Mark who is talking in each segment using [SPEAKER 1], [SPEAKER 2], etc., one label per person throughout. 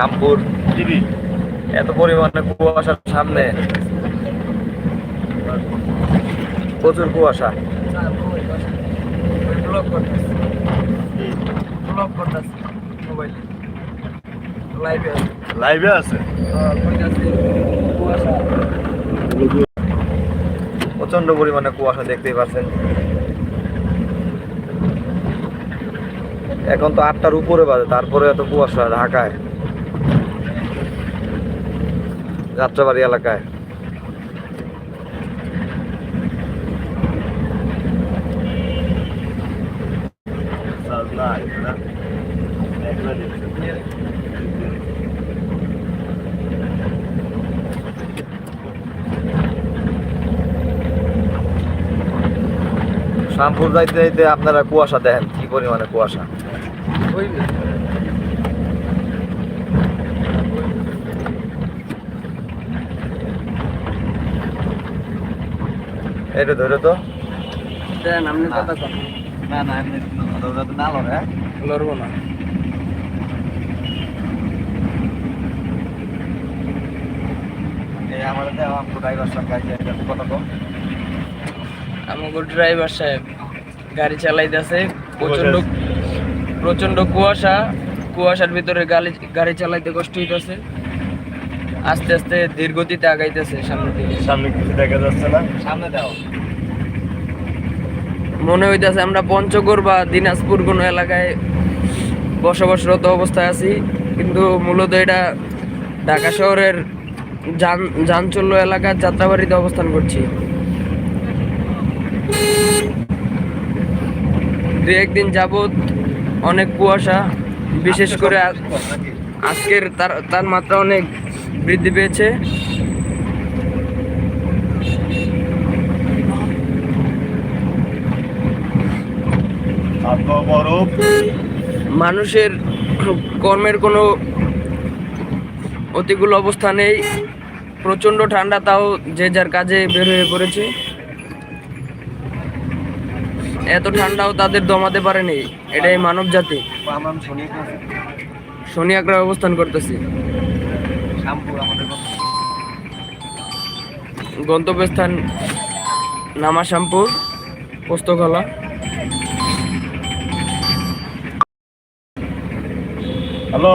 [SPEAKER 1] Shyampur.
[SPEAKER 2] TV
[SPEAKER 1] এত পরিমাণে কুয়াশার সামনে। প্রচুর কুয়াশা।
[SPEAKER 3] লাইভে আছে?
[SPEAKER 1] প্রচণ্ড পরিমাণে কুয়াশা দেখতেই পাচ্ছেন। এখন তো আটটার উপরে বাজে তারপরে এত কুয়াশা ঢাকায়। যাত্রাবাড়ি এলাকায়। শ্যামপুর যাইতে যাইতে আপনারা কুয়াশা দেখেন কি পরিমাণে কুয়াশা। এটা ধরে তো
[SPEAKER 3] দেন আপনি কথা কন
[SPEAKER 1] না না এমনি না লড়ে
[SPEAKER 3] লড়বো না।
[SPEAKER 1] আমাদের ড্রাইভার কম
[SPEAKER 3] আমাকে ড্রাইভার সাহেব গাড়ি চালাইতেছে প্রচণ্ড প্রচণ্ড কুয়াশা। কুয়াশার ভিতরে গাড়ি গাড়ি চালাইতে কষ্ট হইতেছে আস্তে আস্তে ধীর গতিতে আগাইতেছে সামনের দিকে।
[SPEAKER 2] সামনে কিছু দেখা যাচ্ছে না।
[SPEAKER 1] সামনে দাও।
[SPEAKER 3] মনে হইতেছে আমরা পঞ্চগড় বা দিনাজপুর কোনো এলাকায় বসবাসরত অবস্থায় আছি কিন্তু মূলত এটা ঢাকা শহরের যান যানচল্য এলাকার যাত্রাবাড়িতে অবস্থান করছি। দু একদিন যাবৎ অনেক কুয়াশা বিশেষ করে আজকের তার তার মাত্রা অনেক। বৃদ্ধি পেয়েছে। মানুষের কর্মের কোনো অতিকূল অবস্থা নেই। প্রচণ্ড ঠান্ডা তাও যে যার কাজে বের হয়ে পড়েছে। এত ঠান্ডাও তাদের দমাতে পারেনি। এটাই মানব জাতি
[SPEAKER 1] শনি
[SPEAKER 3] অবস্থান করতেছি।
[SPEAKER 1] শ্যামপুর আমাদের
[SPEAKER 3] গন্তব্যস্থান নামাশামপুর পোস্তকলা
[SPEAKER 2] হ্যালো।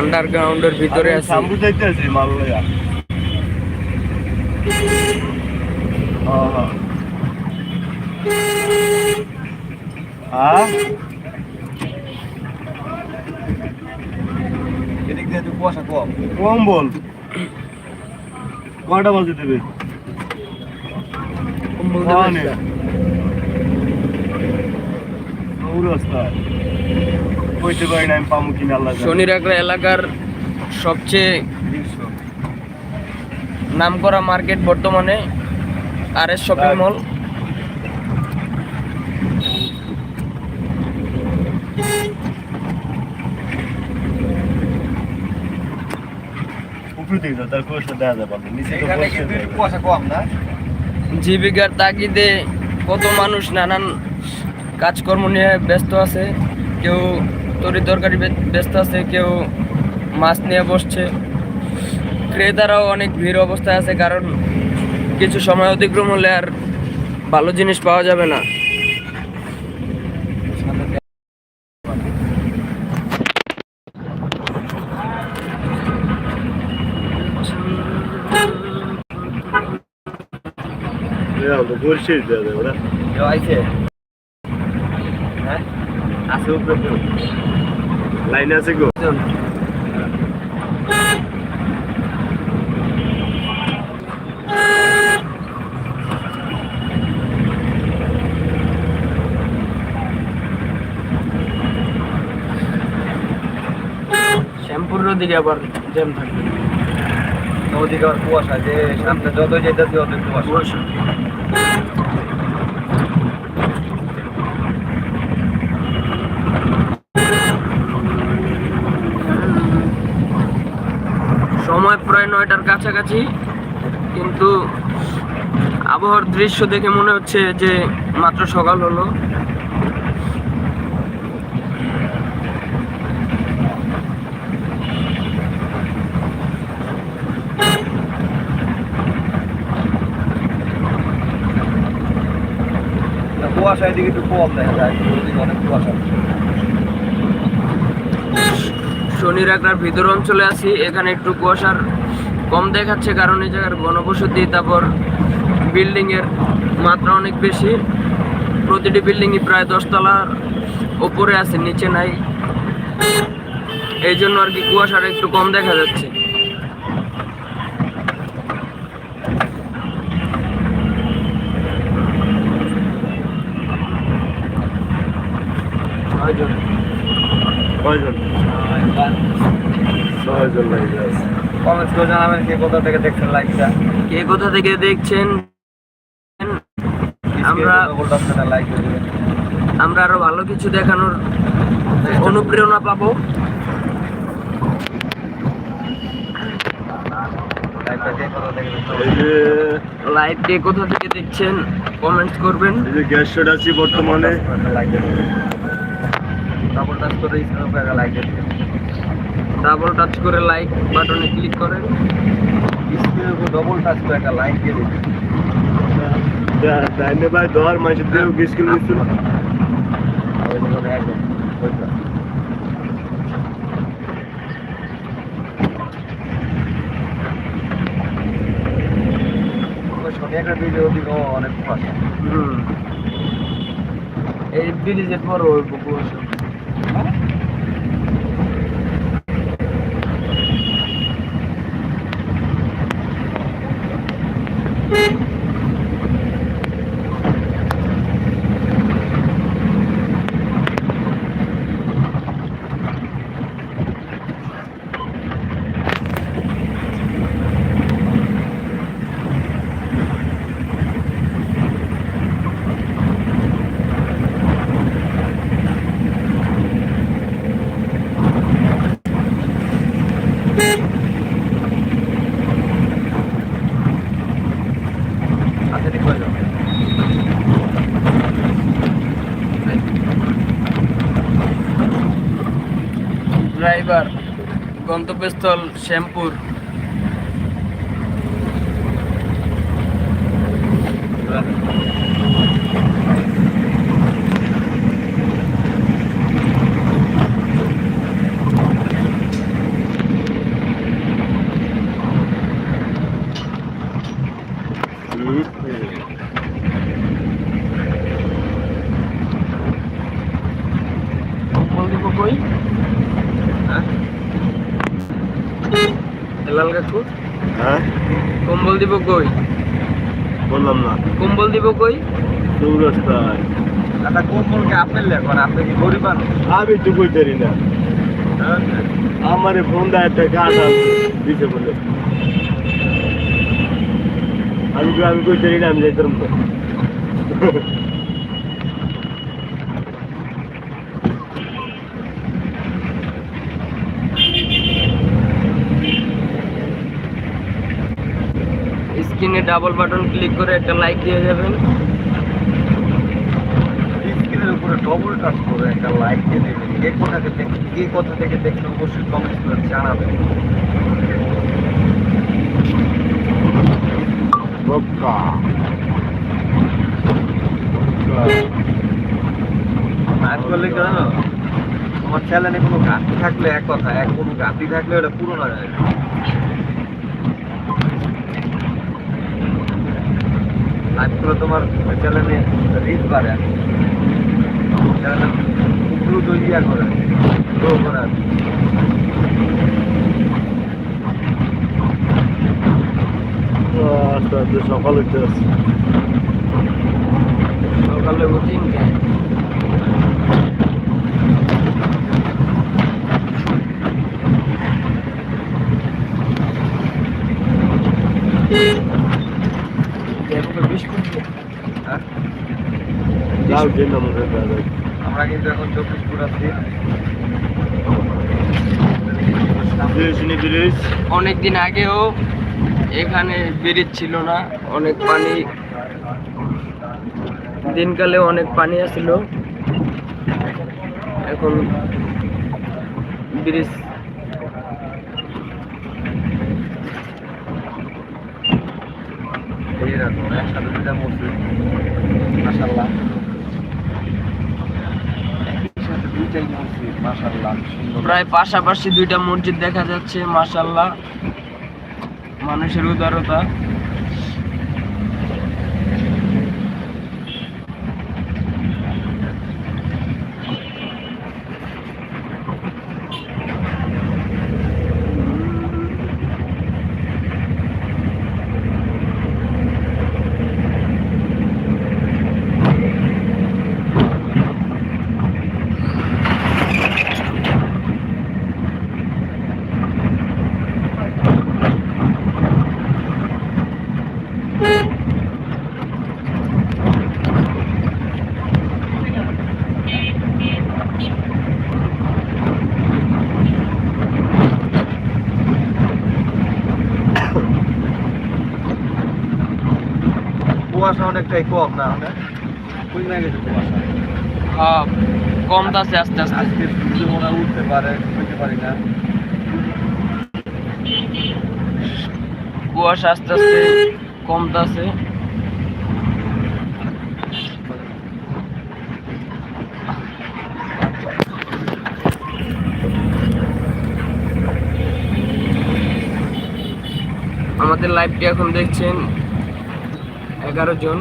[SPEAKER 3] আন্ডারগ্রাউন্ডের ভিতরে আছি।
[SPEAKER 2] শ্যাম্পু যাইতেছি মালয়া হ্যাঁ? হ্যাঁ
[SPEAKER 1] একটু কুয়াশা কম।
[SPEAKER 2] কম বল কয়টা বাজে দেবে?
[SPEAKER 3] এলাকার সবচেয়ে নামকরা মার্কেট বর্তমানে আর এস শপিং মল।
[SPEAKER 2] তার দেখা যাবে নিচে
[SPEAKER 3] জীবিকার তাগিদে কত মানুষ নানান কাজকর্ম নিয়ে ব্যস্ত আছে কেউ তরি তরকারি ব্যস্ত আছে কেউ মাছ নিয়ে বসছে। ক্রেতারাও অনেক ভিড় অবস্থায় আছে কারণ কিছু সময় অতিক্রম হলে আর ভালো জিনিস পাওয়া যাবে না।
[SPEAKER 2] এ আমরা বলছি দেওয়া যাবে না।
[SPEAKER 1] কেউ আইছে। হ্যাঁ? আছে উপরে
[SPEAKER 2] লাইনে আছে গো।
[SPEAKER 3] শ্যামপুর দিকে আবার জ্যাম থাকবে।
[SPEAKER 1] ওদিকে আবার কুয়াশা, যে সামনে যতই যেতেছি অত কুয়াশা।
[SPEAKER 3] সময় প্রায় নয়টার কাছাকাছি, কিন্তু আবহাওয়ার দৃশ্য দেখে মনে হচ্ছে যে মাত্র সকাল হলো।
[SPEAKER 1] কুয়াশা এদিকে একটু কম দেখা যায় অনেক কুয়াশা।
[SPEAKER 3] শনির একটার ভিতর অঞ্চলে আছি, এখানে একটু কুয়াশার কম দেখাচ্ছে কারণ এই জায়গার ঘনবসতি তারপর বিল্ডিং এর মাত্রা অনেক বেশি। প্রতিটি বিল্ডিংই প্রায় দশতলার ওপরে আছে, নিচে নাই। এই জন্য আর কি কুয়াশাটা একটু কম দেখা যাচ্ছে।
[SPEAKER 2] কয়জন? কয়জন? ছয়জন আছে।
[SPEAKER 1] কমেন্টস করে জানাবেন কে কোথা থেকে দেখছেন লাইভটা
[SPEAKER 3] কে কোথা থেকে দেখছেন? আমরা- আমরা আরও ভালো কিছু দেখানোর অনুপ্রেরণা পাবো।
[SPEAKER 1] লাইভটা কে কোথা থেকে দেখছেন?
[SPEAKER 2] এই
[SPEAKER 3] লাইভ কে কোথা থেকে দেখছেন? কমেন্টস করবেন।
[SPEAKER 2] এই যে গ্যাস শেড আছি বর্তমানে।
[SPEAKER 1] ডাবল টাচ করে লাইক দিবেন।
[SPEAKER 3] ডাবল টাচ করে লাইক বাটনে ক্লিক করেন।
[SPEAKER 1] স্ক্রিনের উপর ডবল টাচ করে একটা লাইক দিয়ে দিবেন।
[SPEAKER 2] মাসে গিসকিল
[SPEAKER 1] একদম শনি একটা ভিডিও দিব অনেক
[SPEAKER 3] হুম। এই ব্রিজের পর ওই কুয়াশা Oh. গন্তব্যস্থল শ্যামপুর কম্বল দিব কই
[SPEAKER 1] হ্যাঁ
[SPEAKER 3] কাকু
[SPEAKER 2] হ্যাঁ?
[SPEAKER 3] কম্বল দিব কই?
[SPEAKER 2] বললাম না।
[SPEAKER 3] কম্বল দিব কই?
[SPEAKER 2] চৌরাস্তায়।
[SPEAKER 1] একটা কোন বলকে আপনি লেখেন আপনি কি গরিব
[SPEAKER 2] আমি তো কই দেরি না। আমারে ফোন দেয় একটা কাজ দিতে বলে। আমি আমি কই দেরি না আমি যাইতাম
[SPEAKER 3] স্ক্রিনে ডাবল বাটন ক্লিক করে একটা লাইক দিয়ে যাবেন
[SPEAKER 1] স্ক্রিনের উপরে ডবল টাচ করে একটা লাইক দিয়ে দেবেন। কে কোথা থেকে কে কোথা থেকে দেখছেন অবশ্যই কমেন্ট করে জানাবেন।
[SPEAKER 2] বক্কা
[SPEAKER 1] নাচ করলে কি জানো তোমার চ্যানেলে কোনো ঘাটতি থাকলে এক কথা এক কোনো ঘাটতি থাকলে ওটা পূরণ হয়ে যায় করে তোমার চ্যানেলে রিচ বাড়ে চ্যানেলে দ্রুত ইয়া করে গ্রো করে আর।
[SPEAKER 2] আস্তে আস্তে সকাল আসছে
[SPEAKER 3] সকালে তিনটে
[SPEAKER 1] হ্যাঁ?
[SPEAKER 2] যাও যে আমাদের দাদা
[SPEAKER 1] আমরা কিন্তু এখন চব্বিশ ফুট আছি।
[SPEAKER 2] শুনি
[SPEAKER 3] অনেক দিন আগেও এখানে ব্রিজ ছিল না অনেক পানি দিনকালে অনেক পানি আসছিল এখন ব্রিজ
[SPEAKER 1] এই রাখো একসাথে দুটা মসজিদ মাসাল্লাহ দুইটাই মসজিদ
[SPEAKER 3] প্রায় পাশাপাশি দুইটা মসজিদ দেখা যাচ্ছে মাশাল্লাহ মানুষের উদারতা।
[SPEAKER 1] কুয়াশা অনেকটাই কম না? না গেছে কুয়াশা।
[SPEAKER 3] কমতাছে আস্তে আস্তে।
[SPEAKER 1] আজকে সূর্য মনে উঠতে পারে উঠতে পারি না।
[SPEAKER 3] কুয়াশা আস্তে আস্তে কমতাছে আমাদের লাইভটি এখন দেখছেন এগারো জন।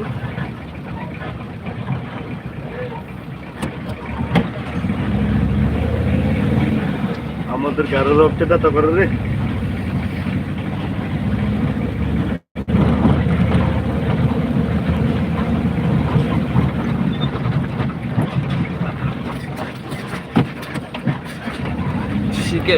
[SPEAKER 2] আমাদের কারও রক্তটা তো করে রে?
[SPEAKER 3] শিখে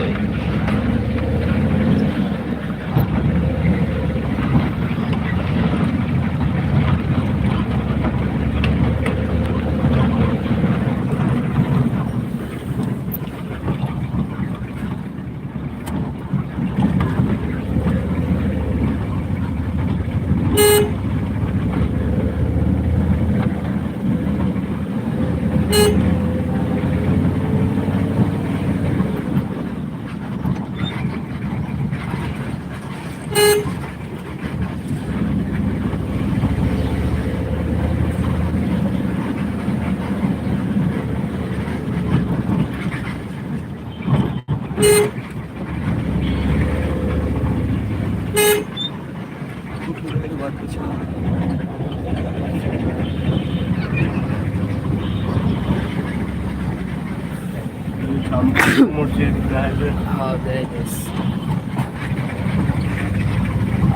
[SPEAKER 2] গায়ে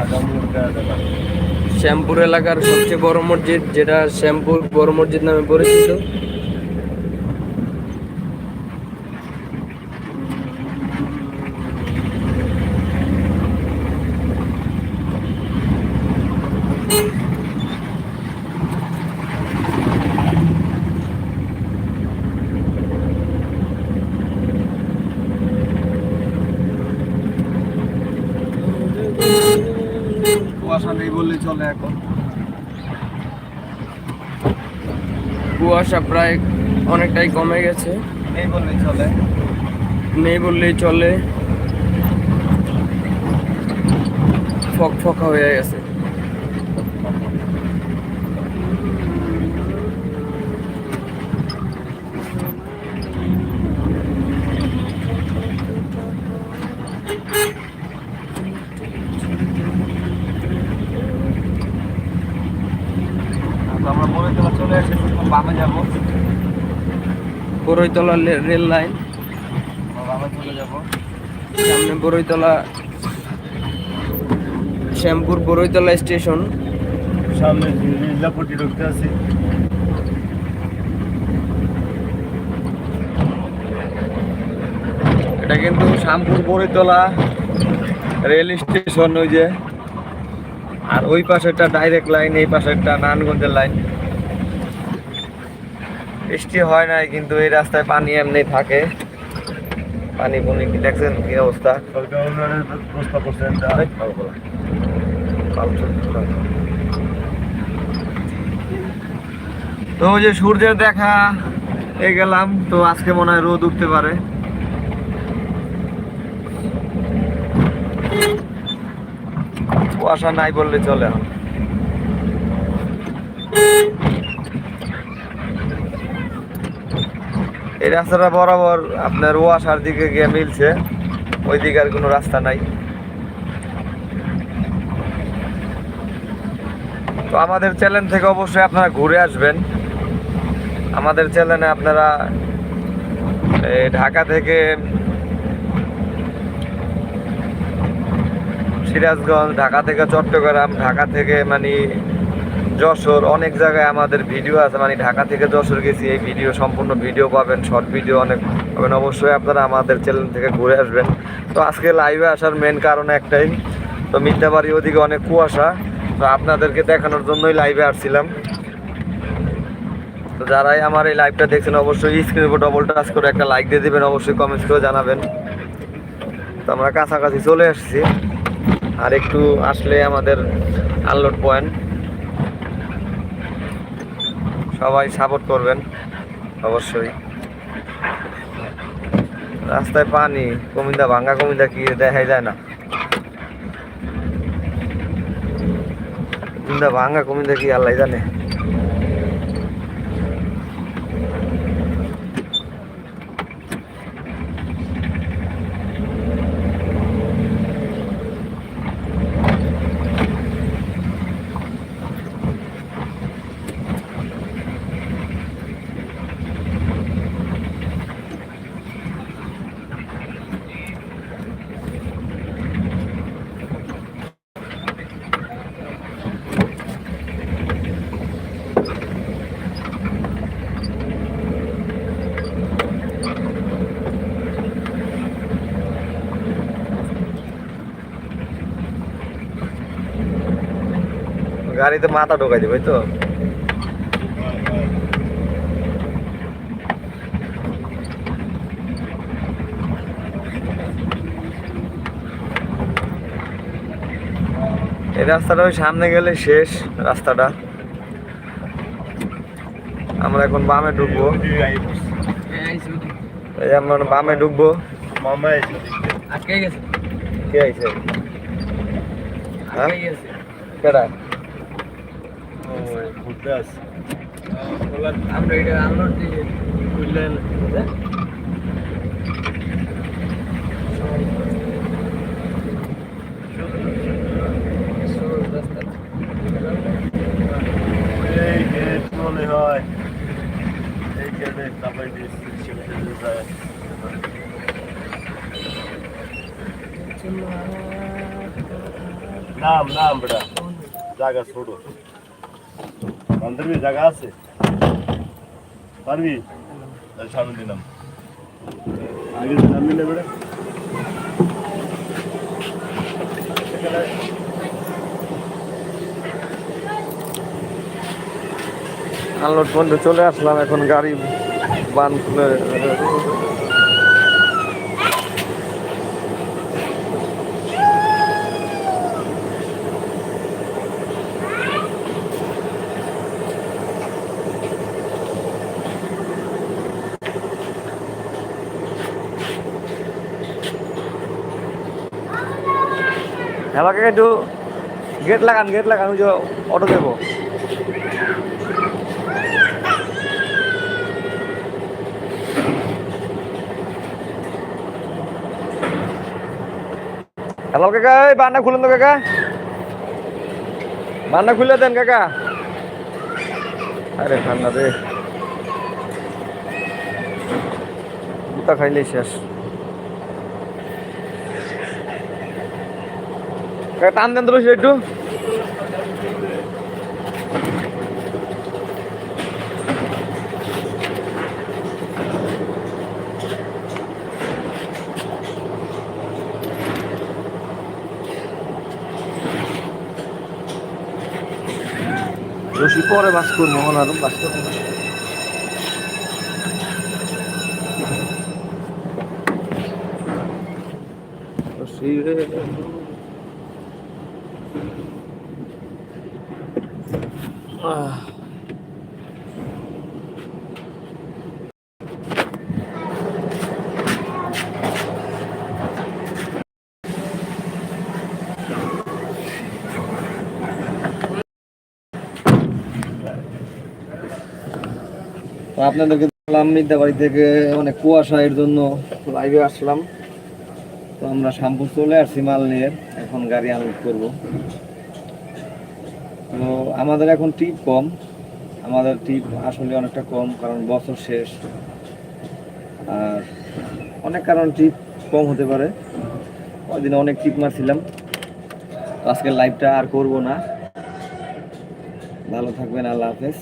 [SPEAKER 2] আগামী দেখা
[SPEAKER 3] শ্যামপুর এলাকার সবচেয়ে বড় মসজিদ যেটা শ্যামপুর বড় মসজিদ নামে পরিচিত
[SPEAKER 1] কুয়াশা নেই বললে চলে এখন
[SPEAKER 3] কুয়াশা প্রায় অনেকটাই কমে গেছে।
[SPEAKER 1] নেই বললেই চলে।
[SPEAKER 3] নেই বললেই চলে। ফক ফকা হয়ে গেছে
[SPEAKER 1] তো আমরা মনে চলে চলে এসেছি এখন বামে যাব
[SPEAKER 3] বড়ইতলা লে- রেল লাইন।
[SPEAKER 1] আমরা বামে চলে যাব
[SPEAKER 3] সামনে বড়ইতলা শ্যামপুর বড়ইতলা স্টেশন।
[SPEAKER 2] সামনে ঢুকতে আছি।
[SPEAKER 1] এটা কিন্তু শ্যামপুর বড়িতলা রেল স্টেশন ওই যে। আর ওই পাশেরটা ডাইরেক্ট লাইন এই পাশেরটা নারায়ণগঞ্জের লাইন বৃষ্টি হয় নাই, কিন্তু এই রাস্তায় পানি এমনি থাকে। পানি পুনি কি দেখছেন? কি অবস্থা? তো ওই যে সূর্যের দেখা, এ গেলাম, তো আজকে মনে হয় রোদ উঠতে পারে। কুয়াশা নাই বললে চলে এখন এই রাস্তাটা বরাবর আপনার ওয়াসার দিকে গিয়ে মিলছে। ওই দিকে আর কোনো রাস্তা নাই। তো আমাদের চ্যানেল থেকে অবশ্যই আপনারা ঘুরে আসবেন। আমাদের চ্যানেলে আপনারা ঢাকা থেকে সিরাজগঞ্জ, ঢাকা থেকে চট্টগ্রাম, ঢাকা থেকে মানে যশোর, অনেক জায়গায় আমাদের ভিডিও আছে মানে ঢাকা থেকে যশোর গেছি, এই ভিডিও সম্পূর্ণ ভিডিও পাবেন শর্ট ভিডিও অনেক পাবেন। অবশ্যই আপনারা আমাদের চ্যানেল থেকে ঘুরে আসবেন। তো আজকে লাইভে আসার মেন কারণ একটাই, তো মিথ্যাবাড়ি ওদিকে অনেক কুয়াশা, তো আপনাদেরকে দেখানোর জন্যই লাইভে আসছিলাম। তো যারাই আমার এই লাইভটা দেখছেন, অবশ্যই স্ক্রিনের উপর ডবল টাচ করে একটা লাইক দিয়ে দেবেন, অবশ্যই কমেন্টস করে জানাবেন। তো আমরা কাছাকাছি চলে আসছি, আর একটু আসলে আমাদের আনলোড পয়েন্ট সবাই সাপোর্ট করবেন, অবশ্যই। রাস্তায় পানি কমিদা ভাঙ্গা কমিদা কি দেখাই যায় না। কমিদা ভাঙ্গা কমিদা কি আল্লাহ জানে। গাড়িতে মাথা ঢোকাই দেবে তো এই রাস্তাটা ওই সামনে গেলে শেষ রাস্তাটা। আমরা এখন বামে ঢুকবো। এই আমরা বামে ঢুকবো। কে আইছে? হ্যাঁ? কেডা?
[SPEAKER 2] ঘুরতে আসছে
[SPEAKER 3] আমরা এটা আনলোড দিয়ে খুললেন
[SPEAKER 2] মনে হয় এই দিয়েছে সেখানে যায় নাম নাম বেটা জায়গা ছোট বান্ধবী জায়গা আছে। পারবি? সামনে দিলাম। আগে
[SPEAKER 1] আনলোড পয়েন্টে চলে আসলাম এখন গাড়ি বান হ্যালো কাকা একটু গেট লাগান গেট লাগান, ওই যে অটো দেবো। হ্যালো কাকা, এই বান্না খুলেন তো কাকা। বান্না খুলে দেন কাকা। আরে ঠান্ডা রে। খাইলেই শেষ। টান দেন তো একটু। পরে বাস করব আর বাস করব না। রশি রে। আহ। তো আপনাদেরকে আলামিদ্দা বাড়ি থেকে অনেক কুয়াশা এর জন্য লাইভে আসলাম। তো আমরা শ্যাম্পু চলে আসছি মাল নিয়ে, এখন গাড়ি আনলোড করব। তো আমাদের এখন টিপ কম, আমাদের টিপ আসলে অনেকটা কম, কারণ বছর শেষ। আর অনেক কারণ টিপ কম হতে পারে। দিনে অনেক টিপ মারছিলাম। আজকের লাইভটা আর করব না। ভালো থাকবেন, আল্লাহ হাফেজ।